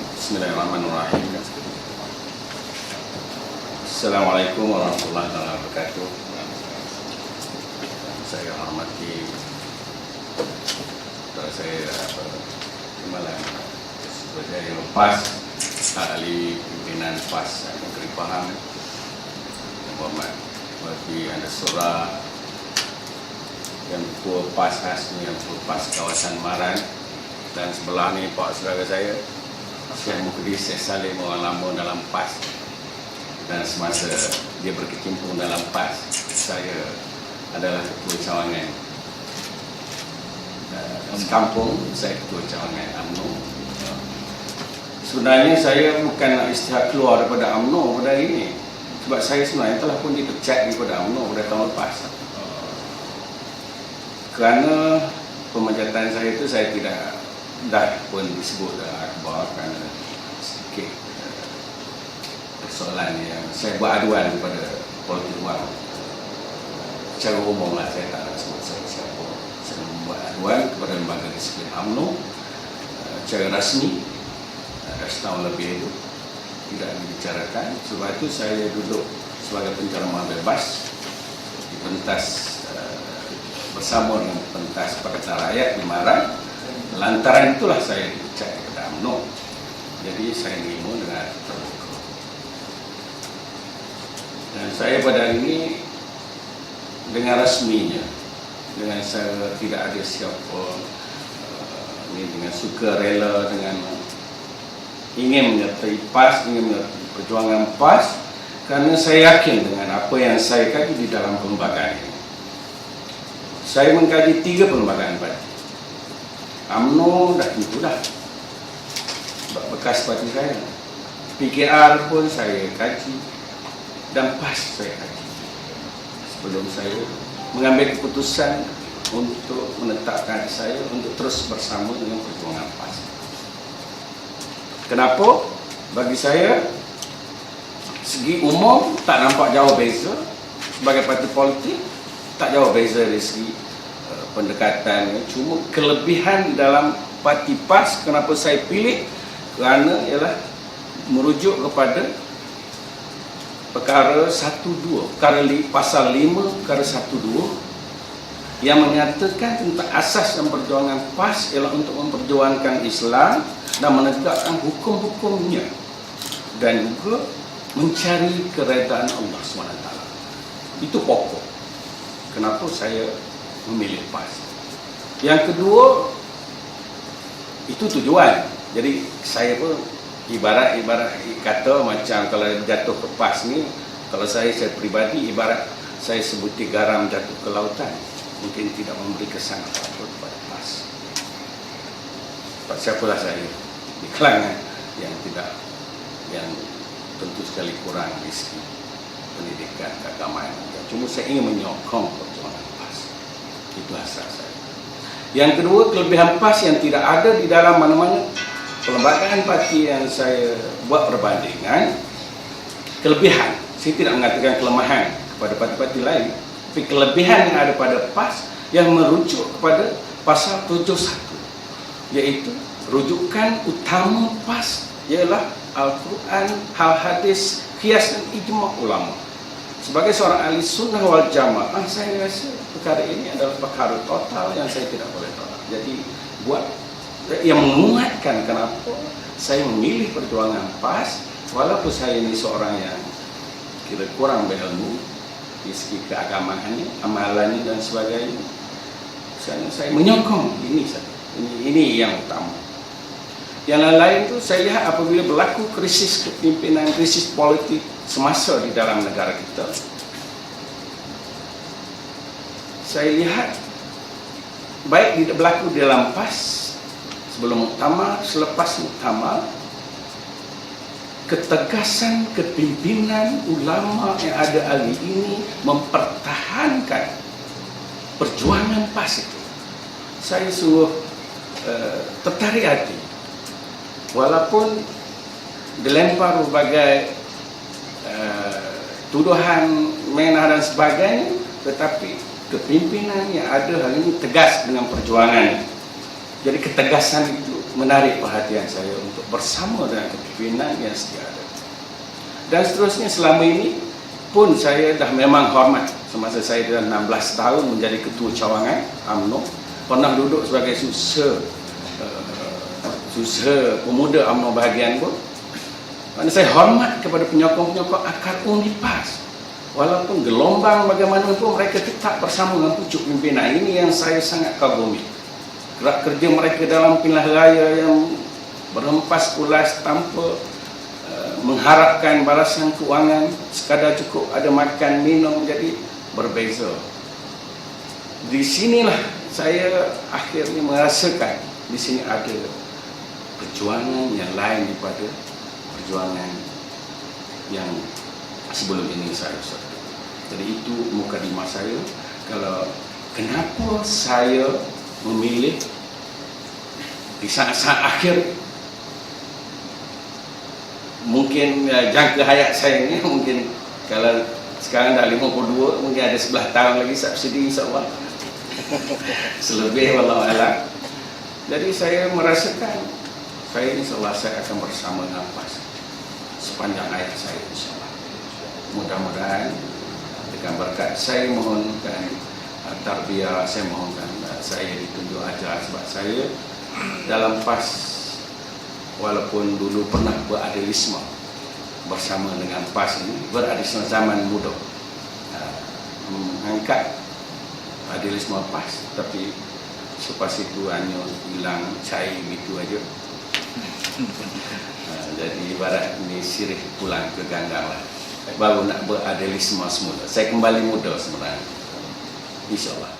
Bismillahirrahmanirrahim. Assalamualaikum warahmatullahi wabarakatuh. Saya hormati saudara saya Timbalan sebagai yang lepas ahli pimpinan PAS Negeri Pahang yang hormat bagi anda surah yang ketua PAS Hasmi yang ketua PAS kawasan Maran dan sebelah ni pak saudara saya Syekh Mukadis Syekh Salim orang lama dalam PAS. Dan semasa dia berkecimpung dalam PAS saya adalah ketua cawangan. Sekampung saya ketua cawangan UMNO. Sebenarnya saya bukan nak istihad keluar daripada UMNO pada hari ini. Sebab saya sebenarnya telah pun dipecat daripada UMNO pada tahun lepas kerana pemecatan saya itu saya tidak dah pun disebut dalam akhbar kerana sedikit uh, persoalan yang saya buat aduan kepada politik luar. Secara umum lah saya tak nak sebut saya siapa saya membuat aduan kepada lembaga disiplin UMNO. Uh, secara rasmi dah setahun lebih itu tidak dibicarakan. Sebab itu saya duduk sebagai pencerama bebas di pentas bersama dengan pentas Pakatan Rakyat di Marang lantaran itulah saya dipecat kepada UMNO jadi saya terima dengan terbuka. Dan saya pada hari ini dengan rasminya dengan saya tidak ada siapa ini dengan suka rela dengan ingin menyertai PAS ingin menyertai perjuangan PAS kerana saya yakin dengan apa yang saya kaji di dalam perlembagaan ini. Saya mengkaji tiga perlembagaan parti UMNO dah tentu dah. Bekas parti saya. PKR pun saya kaji. Dan PAS saya kaji. Sebelum saya mengambil keputusan untuk menetapkan saya untuk terus bersama dengan perjuangan PAS. Kenapa? bagi saya segi umum tak nampak jauh beza. Sebagai parti politik tak jauh beza dari segi pendekatan cuma kelebihan dalam parti PAS kenapa saya pilih? Kerana ialah merujuk kepada perkara 1-2 perkara li, pasal 5 perkara 1-2 yang menyatakan tentang asas dan perjuangan PAS ialah untuk memperjuangkan Islam dan menegakkan hukum-hukumnya dan juga mencari keredaan Allah SWT itu pokok. Kenapa saya memilih PAS yang kedua itu tujuan. Jadi saya pun ibarat-ibarat kata macam kalau jatuh ke PAS ni kalau saya saya peribadi ibarat saya sebuti garam jatuh ke lautan mungkin tidak memberi kesan apa-apa kepada PAS. Siapalah saya? Di kalangan yang tidak yang tentu sekali kurang segi pendidikan keagamaan. Cuma saya ingin menyokong itu asas saya yang kedua kelebihan PAS yang tidak ada di dalam mana-mana. Perlembagaan parti yang saya buat perbandingan kelebihan. Saya tidak mengatakan kelemahan kepada parti-parti lain tapi kelebihan yang ada pada PAS yang merujuk kepada pasal 71 iaitu rujukan utama PAS ialah Al-Quran, hal hadis, kias dan ijma' ulama. Sebagai seorang ahli sunnah wal jamaah saya rasa perkara ini adalah perkara total yang saya tidak boleh tolak. Jadi buat yang menguatkan kenapa saya memilih perjuangan PAS walaupun saya ini seorang yang kira kurang berilmu di segi keagamaannya, amalannya dan sebagainya saya, saya menyokong. Ini saja ini, ini yang utama. Yang lain-lain itu saya lihat apabila berlaku krisis kepimpinan, krisis politik semasa di dalam negara kita saya lihat baik tidak berlaku dalam PAS sebelum muktamar, selepas muktamar ketegasan kepimpinan ulama yang ada hari ini mempertahankan perjuangan PAS itu. Saya sungguh uh, tertarik hati. Walaupun dilempar berbagai uh, tuduhan menah dan sebagainya tetapi kepimpinan yang ada hari ini tegas dengan perjuangan. Jadi ketegasan itu menarik perhatian saya untuk bersama dengan kepimpinan yang setia ada. Dan seterusnya selama ini pun saya dah memang hormat semasa saya dah 16 tahun menjadi ketua cawangan UMNO pernah duduk sebagai susah uh, susah pemuda UMNO bahagian pun. Saya hormat kepada penyokong-penyokong akar umum PAS walaupun gelombang bagaimanapun mereka tetap bersama dengan pucuk pimpinan. Ini yang saya sangat kagumi. Gerak kerja mereka dalam pilihan raya yang berhempas pulas tanpa uh, mengharapkan balasan keuangan sekadar cukup ada makan minum jadi berbeza. Di sinilah saya akhirnya merasakan di sini ada perjuangan yang lain daripada perjuangan yang sebelum ini saya usahakan. Jadi itu mukadimah saya. Kalau kenapa saya memilih di saat-saat akhir mungkin ya, jangka hayat saya ini mungkin kalau sekarang dah 52 mungkin ada sebelah tahun lagi subsidi insyaAllah selebih wallahualam jadi saya merasakan saya insyaAllah saya akan bersama PAS sepanjang hayat saya insyaAllah dengan berkat. Saya mohonkan uh, tarbiyah saya mohonkan uh, saya ditunjuk ajar sebab saya dalam PAS walaupun dulu pernah beradelisme bersama dengan PAS ini beradelisme zaman muda uh, mengangkat adelisme PAS tapi selepas itu hanya hilang cair gitu aja. Uh, jadi ibarat ini sirih pulang ke ganggang lah baru nak beradelisme semula. Saya kembali muda sebenarnya. InsyaAllah.